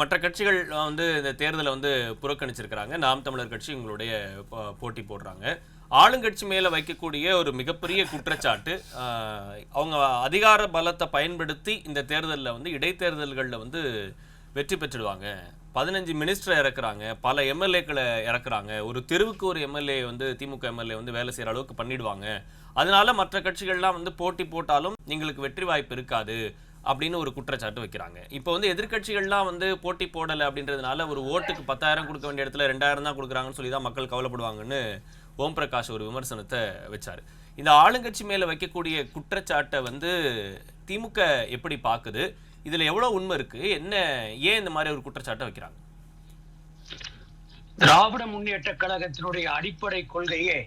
மற்ற கட்சிகள் வந்து இந்த தேர்தலை வந்து புறக்கணிச்சிருக்கிறாங்க. நாம் தமிழர் கட்சி உங்களுடைய போட்டி போடுறாங்க. ஆளுங்கட்சி மேலே வைக்கக்கூடிய ஒரு மிகப்பெரிய குற்றச்சாட்டு அவங்க அதிகார பலத்தை பயன்படுத்தி இந்த தேர்தலில் வந்து இடைத்தேர்தல்களில் வந்து வெற்றி பெற்றுடுவாங்க. பதினஞ்சு மினிஸ்டரை இறக்குறாங்க. பல எம்எல்ஏக்களை இறக்குறாங்க. ஒரு தெருவுக்கு ஒரு எம்எல்ஏ வந்து திமுக எம்எல்ஏ வந்து வேலை செய்கிற அளவுக்கு பண்ணிடுவாங்க. அதனால மற்ற கட்சிகள்லாம் வந்து போட்டி போட்டாலும் எங்களுக்கு வெற்றி வாய்ப்பு இருக்காது. அப்படின்னு ஒரு குற்றச்சாட்டு வைக்கிறாங்க. இப்போ வந்து எதிர்கட்சிகள்லாம் வந்து போட்டி போடலை அப்படின்றதுனால ஒரு ஓட்டுக்கு பத்தாயிரம் கொடுக்க வேண்டிய இடத்துல ரெண்டாயிரம் தான் கொடுக்குறாங்கன்னு சொல்லி தான் மக்கள் கவலைப்படுவாங்கன்னு ஓம் பிரகாஷ் ஒரு விமர்சனத்தை வச்சாரு. இந்த ஆளுங்கட்சி மேல வைக்கக்கூடிய குற்றச்சாட்டை வந்து திமுக எப்படி பார்க்குது இதுல எவ்வளவு உண்மை இருக்கு? என்ன ஏன் இந்த மாதிரி ஒரு குற்றச்சாட்டை வைக்கிறாங்க? திராவிட முன்னேற்ற கழகத்தினுடைய அடிப்படை கொள்கையே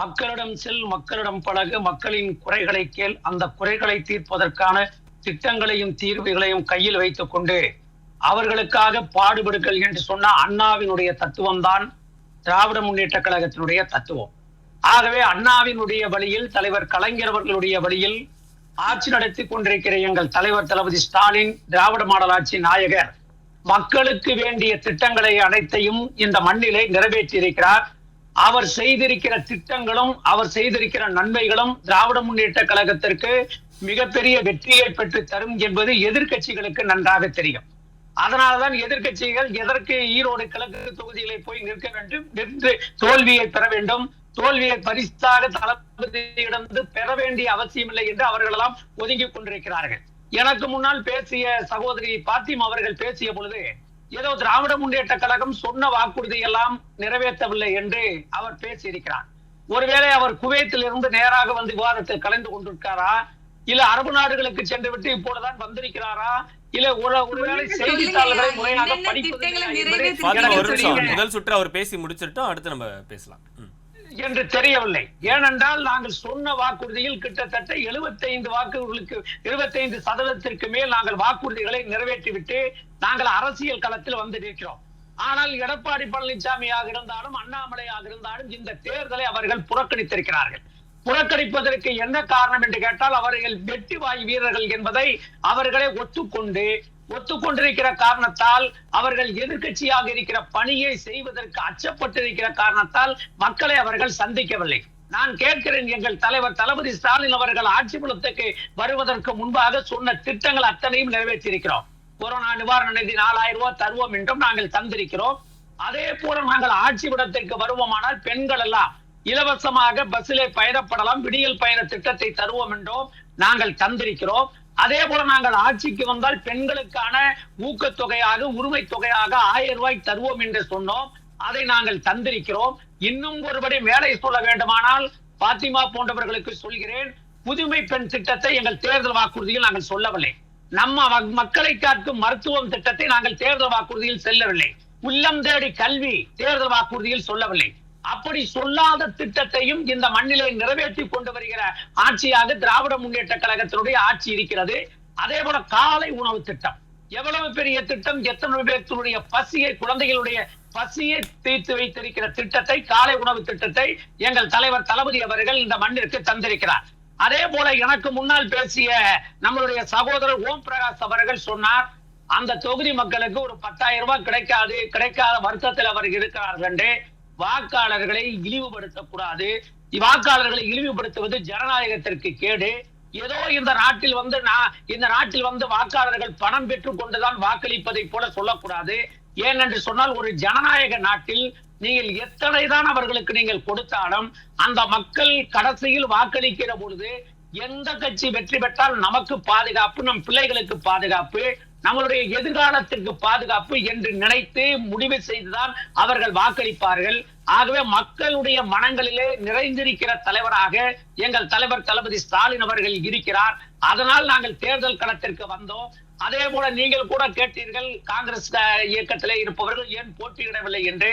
மக்களிடம் செல் மக்களிடம் பழகு மக்களின் குறைகளை கேள் அந்த குறைகளை தீர்ப்பதற்கான திட்டங்களையும் தீர்வுகளையும் கையில் வைத்துக் கொண்டு அவர்களுக்காக பாடுபடுங்கள் என்று சொன்ன அண்ணாவினுடைய தத்துவம் தான் திராவிட முன்னேற்ற கழகத்தினுடைய தத்துவம். ஆகவே அண்ணாவினுடைய வழியில் தலைவர் கலைஞர் அவர்களுடைய வழியில் ஆட்சி நடத்தி கொண்டிருக்கிற எங்கள் தலைவர் தளபதி ஸ்டாலின் திராவிட மாடல் ஆட்சி நாயகர் மக்களுக்கு வேண்டிய திட்டங்களை அனைத்தையும் இந்த மண்ணிலே நிறைவேற்றியிருக்கிறார். அவர் செய்திருக்கிற திட்டங்களும் அவர் செய்திருக்கிற நன்மைகளும் திராவிட முன்னேற்ற கழகத்திற்கு மிகப்பெரிய வெற்றியை பெற்று தரும் என்பது எதிர்கட்சிகளுக்கு நன்றாக தெரியும். அதனால்தான் எதிர்கட்சிகள் எதற்கு ஈரோடு கிழக்கு தொகுதிகளை போய் நிற்க வேண்டும் நின்று தோல்வியை பெற வேண்டும் தோல்வியை பரிசாக தளபதியிடம் பெற வேண்டிய அவசியம் இல்லை என்று அவர்களெல்லாம் ஒதுங்கிக் கொண்டிருக்கிறார்கள். எனக்கு முன்னால் பேசிய சகோதரி பாத்திம் அவர்கள் பேசிய பொழுது ஏதோ திராவிட முன்னேற்ற கழகம் சொன்ன வாக்குறுதி எல்லாம் நிறைவேற்றவில்லை என்று அவர் பேசியிருக்கிறார். ஒருவேளை அவர் குவைத்தில் இருந்து நேராக வந்து விவாதத்தில் கலந்து கொண்டிருக்காரா? இல்ல அரபு நாடுகளுக்கு சென்று விட்டு இப்பொழுதுதான் வந்திருக்கிறாரா? இல்ல ஒரு ஒருவேளை செய்தித்தாள்களை முறையாக. முதல் சுற்று அவர் பேசி முடிச்சிட்டோம் அடுத்து நம்ம பேசலாம். என்று தெரியவில்லை. ஏனென்றால் நாங்கள் சொன்ன வாக்குறுதியில் கிட்டத்தட்ட 75 வாக்குகளுக்கு 25% சதவீதத்திற்கு மேல் நாங்கள் வாக்குறுதிகளை நிறைவேற்றிவிட்டு நாங்கள் அரசியல் களத்தில் வந்திருக்கிறோம் ஆனால் எடப்பாடி பழனிசாமியாக இருந்தாலும் அண்ணாமலையாக இருந்தாலும் இந்த தேர்தலை அவர்கள் புறக்கணித்திருக்கிறார்கள். புறக்கணிப்பதற்கு என்ன காரணம் என்று கேட்டால் அவர்கள் வெட்டி வாய் வீரர்கள் என்பதை அவர்களே ஒத்துக்கொண்டு ஒத்துக்கொண்டிருக்கிற காரணத்தால் அவர்கள் எதிர்க்கட்சியாக இருக்கிற பணியை செய்வதற்கு அச்சப்பட்டிருக்கிற காரணத்தால் மக்களை அவர்கள் சந்திக்கவில்லை. நான் கேட்கிறேன் எங்கள் தலைவர் தளபதி ஸ்டாலின் அவர்கள் ஆட்சி புலத்துக்கு வருவதற்கு முன்பாக சொன்ன திட்டங்கள் அத்தனையும் நிறைவேற்றியிருக்கிறோம். கொரோனா நிவாரண நிதி நாலாயிரம் ரூபாய் தருவோம் என்றும் நாங்கள் தந்திருக்கிறோம். அதே போல நாங்கள் ஆட்சி விடத்திற்கு வருவோமானால் பெண்கள் எல்லாம் இலவசமாக பஸ்ஸிலே பயணப்படலாம். விடியல் பயண திட்டத்தை தருவோம் என்றும் நாங்கள் தந்திருக்கிறோம். அதே போல நாங்கள் ஆட்சிக்கு வந்தால் பெண்களுக்கான ஊக்கத்தொகையாக உரிமை தொகையாக ஆயிரம் ரூபாய் தருவோம் என்று சொன்னோம். அதை நாங்கள் தந்திருக்கிறோம். இன்னும் ஒருபடி மேலே சொல்ல வேண்டுமானால் பாத்திமா போன்றவர்களுக்கு சொல்கிறேன். புதுமை பெண் திட்டத்தை எங்கள் தேர்தல் வாக்குறுதியில் நாங்கள் சொல்லவில்லை. நம்ம மக்- மக்களை காக்கும் மருத்துவம் திட்டத்தை நாங்கள் தேர்தல் வாக்குறுதியில் செல்லவில்லை. உள்ளம் தேடி கல்வி தேர்தல் வாக்குறுதியில் சொல்லவில்லை. அப்படி சொல்லாத திட்டத்தையும் இந்த மண்ணிலே நிறைவேற்றி கொண்டு வருகிற ஆட்சியாக திராவிட முன்னேற்ற கழகத்தினுடைய ஆட்சி இருக்கிறது. அதே போல காலை உணவு திட்டம். எவ்வளவு பெரிய திட்டம்? எத்தனை பேர்த்தினுடைய பசியை குழந்தைகளுடைய பசியை தீர்த்து வைத்திருக்கிற திட்டத்தை காலை உணவு திட்டத்தை எங்கள் தலைவர் தளபதி அவர்கள் இந்த மண்ணிற்கு தந்திருக்கிறார். அதே போல எனக்கு முன்னால் பேசிய நம்மளுடைய சகோதரர் ஓம் பிரகாஷ் அவர்கள் சொன்னார் அந்த தொகுதி மக்களுக்கு ஒரு பத்தாயிரம் ரூபாய் கிடைக்காது கிடைக்காத வருத்தத்தில் அவர்கள் இருக்கிறார்கள் என்று. வாக்காளர்களை இழிவுபடுத்தக்கூடாது. வாக்காளர்களை இழிவுபடுத்துவது ஜனநாயகத்திற்கு கேடு. ஏதோ இந்த நாட்டில் வந்து நான் இந்த நாட்டில் வந்து வாக்காளர்கள் பணம் பெற்றுக் கொண்டுதான் வாக்களிப்பதை போல சொல்லக்கூடாது. ஏனென்று சொன்னால் ஒரு ஜனநாயக நாட்டில் நீங்கள் எத்தனைதான் அவர்களுக்கு நீங்கள் கொடுத்தாலும் அந்த மக்கள் கடைசியில் வாக்களிக்கிற பொழுது எந்த கட்சி வெற்றி பெற்றால் நமக்கு பாதுகாப்பு நம் பிள்ளைகளுக்கு பாதுகாப்பு நம்மளுடைய எதிர்காலத்திற்கு பாதுகாப்பு என்று நினைத்து முடிவு செய்துதான் அவர்கள் வாக்களிப்பார்கள். ஆகவே மக்களுடைய மனங்களிலே நிறைந்திருக்கிற தலைவராக எங்கள் தலைவர் தளபதி ஸ்டாலின் அவர்கள் இருக்கிறார். அதனால் நாங்கள் தேர்தல் களத்திற்கு வந்தோம். அதே போல நீங்கள் கூட கேட்டீர்கள் காங்கிரஸ் இயக்கத்திலே இருப்பவர்கள் ஏன் போட்டியிடவில்லை என்று.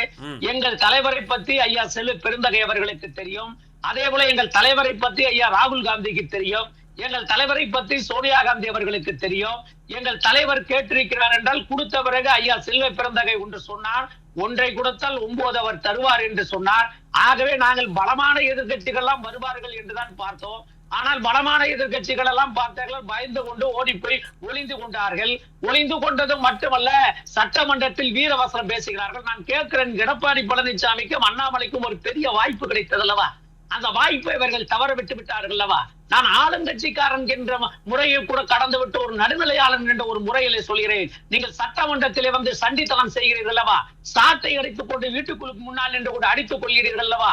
எங்கள் தலைவரை பத்தி ஐயா செல்வ பெருந்தகை அவர்களுக்கு தெரியும். அதே போல எங்கள் தலைவரை பத்தி ஐயா ராகுல் காந்திக்கு தெரியும். எங்கள் தலைவரை பத்தி சோனியா காந்தி அவர்களுக்கு தெரியும். எங்கள் தலைவர் கேட்டிருக்கிறார் என்றால் கொடுத்த பிறகு ஐயா செல்வ பிறந்தகை ஒன்று சொன்னார். ஒன்றை கொடுத்தால் ஒன்பது அவர் தருவார் என்று சொன்னார். ஆகவே நாங்கள் பலமான எதிர்கட்சிகள் எல்லாம் வருவார்கள் என்றுதான் பார்த்தோம். ஆனால் பலமான எதிர்கட்சிகள் எல்லாம் பார்த்தார்கள் பயந்து கொண்டு ஓடி போய் ஒளிந்து கொண்டார்கள். ஒளிந்து கொண்டது மட்டுமல்ல சட்டமன்றத்தில் வீரவசனம் பேசுகிறார்கள். நான் கேட்கிறேன் எடப்பாடி பழனிசாமிக்கும் அண்ணாமலைக்கும் ஒரு பெரிய வாய்ப்பு கிடைத்தது அல்லவா? அந்த வாய்ப்பை இவர்கள் தவற விட்டு விட்டார்கள் அல்லவா? நான் ஆளுங்கட்சிக்காரன் என்ற முறையை கூட கடந்து விட்டு ஒரு நடுநிலையாளன் என்ற ஒரு முறையில சொல்கிறேன். நீங்கள் சட்டமன்றத்திலே வந்து சண்டித்தனம் செய்கிறீர்கள் அல்லவா? சாட்டை அடித்துக் கொண்டு வீட்டுக்குழுக்கு முன்னால் என்று கூட அடித்துக் கொள்கிறீர்கள் அல்லவா?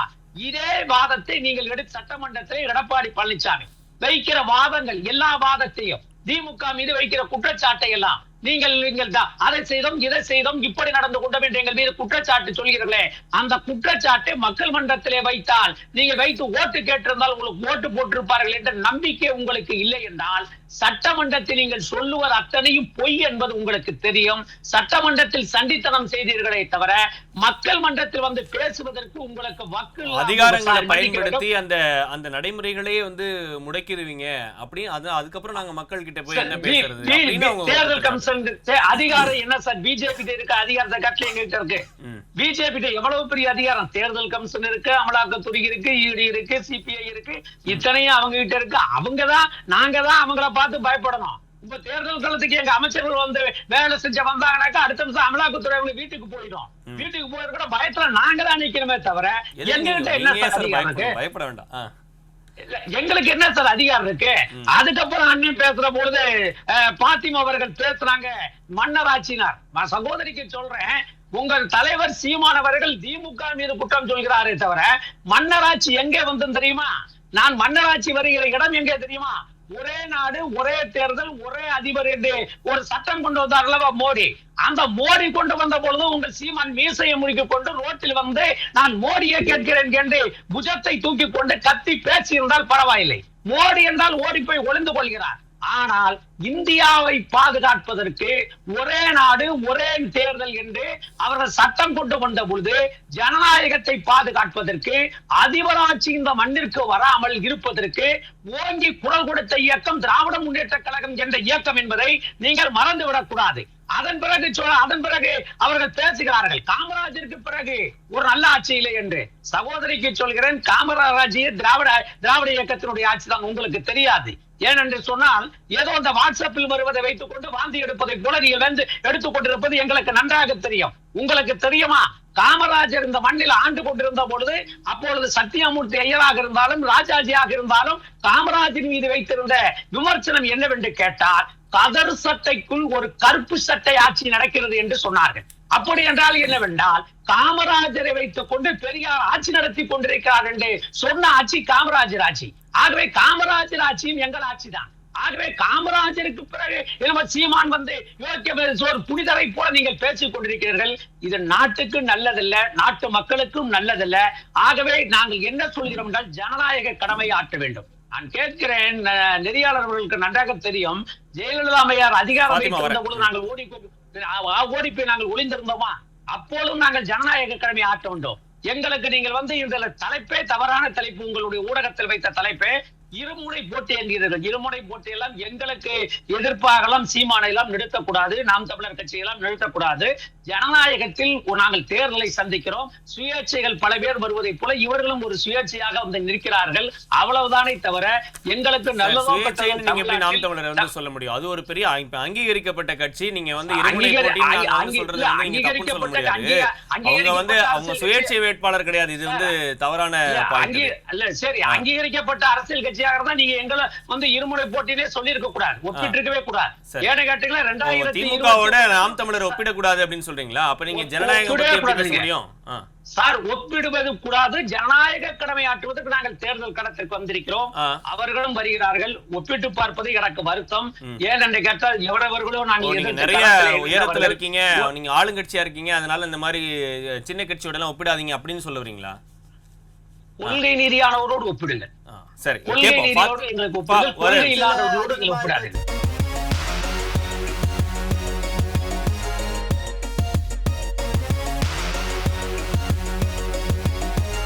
இதே வாதத்தை நீங்கள் எடுத்து சட்டமன்றத்திலே எடப்பாடி பழனிசாமி வைக்கிற வாதங்கள் எல்லா வாதத்தையும் திமுக மீது வைக்கிற குற்றச்சாட்டை எல்லாம் நீங்கள் நீங்கள் தான் அதை செய்தோம் இதை செய்தோம் இப்படி நடந்து கொண்டோம் என்று எங்கள் மீது குற்றச்சாட்டு சொல்கிறீர்களே அந்த குற்றச்சாட்டை மக்கள் மன்றத்திலே வைத்தால் நீங்கள் வைத்து ஓட்டு கேட்டிருந்தால் உங்களுக்கு ஓட்டு போட்டிருப்பார்கள் என்ற நம்பிக்கை உங்களுக்கு இல்லை என்றால் சட்டமன்றத்தில் நீங்கள் சொல்லுவது அத்தனையும் பொய் என்பது உங்களுக்கு தெரியும் சட்டமன்றத்தில் சண்டித்தனம் செய்தீர்களே தவிர மக்கள் மன்றத்தில் வந்து பேசுவதற்கு உங்களுக்கு வக்கு அதிகாரங்களை. பயன்படுத்தி அந்த அந்த நடைமுறைகளையே வந்து முடக்கிடுவீங்க அப்படி அது அதுக்கப்புறம் நாங்க மக்கள் கிட்ட போய் என்ன பேசுறது அப்படின்னு தேர்தல். கமிஷன் சே- அதிகாரம் என்ன சார்? பிஜேபி இருக்கு அதிகாரத்தை கட்டளை எங்ககிட்ட இருக்கு. பிஜேபி எவ்வளவு பெரிய அதிகாரம்? தேர்தல் கமிஷன் இருக்கு அமலாக்கத்துறை இருக்கு இடி இருக்கு சிபிஐ இருக்கு. இத்தனையும் அவங்க கிட்ட இருக்கு. அவங்கதான் நாங்க தான் அவங்கள பார்த்து பயப்படணும். இப்ப தேர்தல் காலத்துக்கு எங்க அமைச்சர்கள் வந்து வேலை செஞ்ச வந்தாங்கன்னாக்கா அடுத்த நிமிஷம் அமலாக்கத்துறை அவங்க வீட்டுக்கு போயிடும். வீட்டுக்கு போய் கூட பயத்துல நாங்க தான் நிக்கணுமே தவிர எங்ககிட்ட நீங்க- என்ன பயப்பட- வேண்டாம். எங்களுக்கு என்ன சார் அதிகாரம் இருக்கு? அதுக்கப்புறம் அண்ணன் பேசுற பொழுது பாத்திமா அவர்கள் பேசுறாங்க. மன்னர் ஆட்சினார் நான் சகோதரிக்கு சொல்றேன். உங்கள் தலைவர் சீமானவர்கள் திமுக மீது குற்றம் சொல்கிறாரே தவிர மன்னராட்சி எங்கே வந்து தெரியுமா? நான் மன்னராட்சி வருகிற இடம் எங்கே தெரியுமா? ஒரே நாடு ஒரே தேர்தல் ஒரே அதிபர் என்று ஒரு சட்டம் கொண்டு வந்தார் அல்லவா மோடி? அந்த மோடி கொண்டு வந்த பொழுது உங்கள் சீமான் மீசையை முடிக்க கொண்டு ரோட்டில் வந்து நான் மோடியை கேட்கிறேன் என்று புஜத்தை தூக்கி கொண்டு கத்தி பேசி இருந்தால் பரவாயில்லை. மோடி என்றால் ஓடி போய் ஒளிந்து கொள்கிறார். ஆனால் இந்தியாவை பாதுகாப்பதற்கு ஒரே நாடு ஒரே தேர்தல் என்று அவர்கள் சட்டம் கொண்டு வந்த பொழுது ஜனநாயகத்தை பாதுகாப்பதற்கு அதிபராட்சி இந்த மண்ணிற்கு வராமல் இருப்பதற்கு ஓங்கி குரல் கொடுத்த இயக்கம் திராவிட முன்னேற்ற கழகம் என்ற இயக்கம் என்பதை நீங்கள் மறந்துவிடக் கூடாது. அதன் பிறகு சொல்ல அதன் பிறகு அவர்கள் பேசுகிறார்கள். காமராஜருக்கு பிறகு ஒரு நல்ல ஆட்சி இல்லை என்று. சகோதரிக்கு சொல்கிறேன் காமராஜிய திராவிட திராவிட இயக்கத்தினுடைய ஆட்சி தான் உங்களுக்கு தெரியாது. ஏனென்று சொன்னால் ஏதோ அந்த வாட்ஸ்அப்பில் வருவதை வைத்துக் கொண்டு வாந்தி எடுப்பதை போல நீங்கள் வந்து எடுத்துக் கொண்டிருப்பது எங்களுக்கு நன்றாக தெரியும். உங்களுக்கு தெரியுமா? காமராஜர் இந்த மண்ணில் ஆண்டு கொண்டிருந்த பொழுது அப்பொழுது சத்தியமூர்த்தி ஐயராக இருந்தாலும் ராஜாஜியாக இருந்தாலும் காமராஜர் மீது வைத்திருந்த விமர்சனம் என்னவென்று கேட்டால் கதர் சட்டைக்குள் ஒரு கருப்பு சட்டை ஆட்சி நடக்கிறது என்று சொன்னார்கள். அப்படி என்றால் என்னவென்றால் காமராஜரை வைத்துக் கொண்டு பெரியார் ஆட்சி நடத்தி கொண்டிருக்கிறார் என்று சொன்ன ஆட்சி காமராஜர் ஆட்சி. ஆகவே காமராஜர் ஆட்சியும் எங்கள் ஆட்சி தான். ஆகவே காமராஜருக்கு பிறகு நம்ம சீமான் வந்து ஒரு புனிதரை போல நீங்கள் பேசிக் கொண்டிருக்கிறீர்கள். இது நாட்டுக்கு நல்லதல்ல நாட்டு மக்களுக்கும் நல்லதல்ல. ஆகவே நாங்கள் என்ன சொல்கிறோம் என்றால் ஜனநாயக கடமை ஆற்ற வேண்டும். நான் கேட்கிறேன் அஹ், நெறியாளர் அவர்களுக்கு நன்றாக தெரியும் ஜெயலலிதா அம்மையார் அதிகாரம் நாங்கள் ஓடி ஓடி போய் நாங்கள் ஒளிந்திருந்தோமா? அப்போதும் நாங்கள் ஜனநாயக கடமை ஆற்ற உண்டோம் எங்களுக்கு நீங்கள் வந்து இந்த தலைப்பே தவறான தலைப்பு உங்களுடைய ஊடகத்தில் வைத்த தலைப்பே இருமுனை போட்டி என்கிறீர்கள் இருமுனை போட்டி எல்லாம் எங்களுக்கு எதிர்ப்பாகலாம் சீமானை எல்லாம் நிறுத்தக்கூடாது நாம் தமிழர் கட்சி எல்லாம் நிறுத்தக்கூடாது. ஜனநாயகத்தில் நாங்கள் தேர்தலை சந்திக்கிறோம். சுயேட்சைகள் பல பேர் வருவதைப் போல இவர்களும் ஒரு சுயேட்சையாக வந்து நிற்கிறார்கள். அவ்வளவுதானே தவிர எங்களுக்கு நல்லதோ நாம் தமிழரை வந்து சொல்ல முடியும்? அது ஒரு பெரிய அங்க- அங்கீகரிக்கப்பட்ட கட்சி. நீங்க வந்து சொல்றது அவங்க வந்து அவங்க சுயேட்சை வேட்பாளர் கிடையாது. இது வந்து தவறான சரி அங்கீகரிக்கப்பட்ட அரசியல் கட்சியாக நீங்க எங்களை வந்து இருமுனை போட்டினே சொல்லி இருக்க கூடாது. ஒப்பிட்டு இருக்கவே கூடாது. ஏன்னு கேட்டீங்களா ரெண்டாயிரத்தி திமுகவோட நாம் தமிழர் ஒப்பிடக்கூடாது அப்படின்னு சொல்றீங்களா? அப்ப நீங்க ஜனநாயகம். முடியும். சார் ஒப்பிடுவது கூடாது. ஜனநாயக கடமை ஆற்றுவதற்கு நாங்கள் தேர்தல் களத்திற்கு வந்திருக்கிறோம். அவர்களும் வருகிறார்கள். ஒப்பிட்டு பார்ப்பது எனக்கு வருத்தம். ஏனென்று கேட்டால் எவ்வளவர்களோ நாங்கள் நிறைய உயரத்துல. இருக்கீங்க. நீங்க ஆளுங்கட்சியா இருக்கீங்க. அதனால இந்த மாதிரி சின்ன கட்சியோட எல்லாம் ஒப்பிடாதீங்க அப்படின்னு சொல்ல வரீங்களா? கொள்கை நீதியானவரோடு ஒப்பிடுங்க சரி கேட்போம் எங்களுக்கு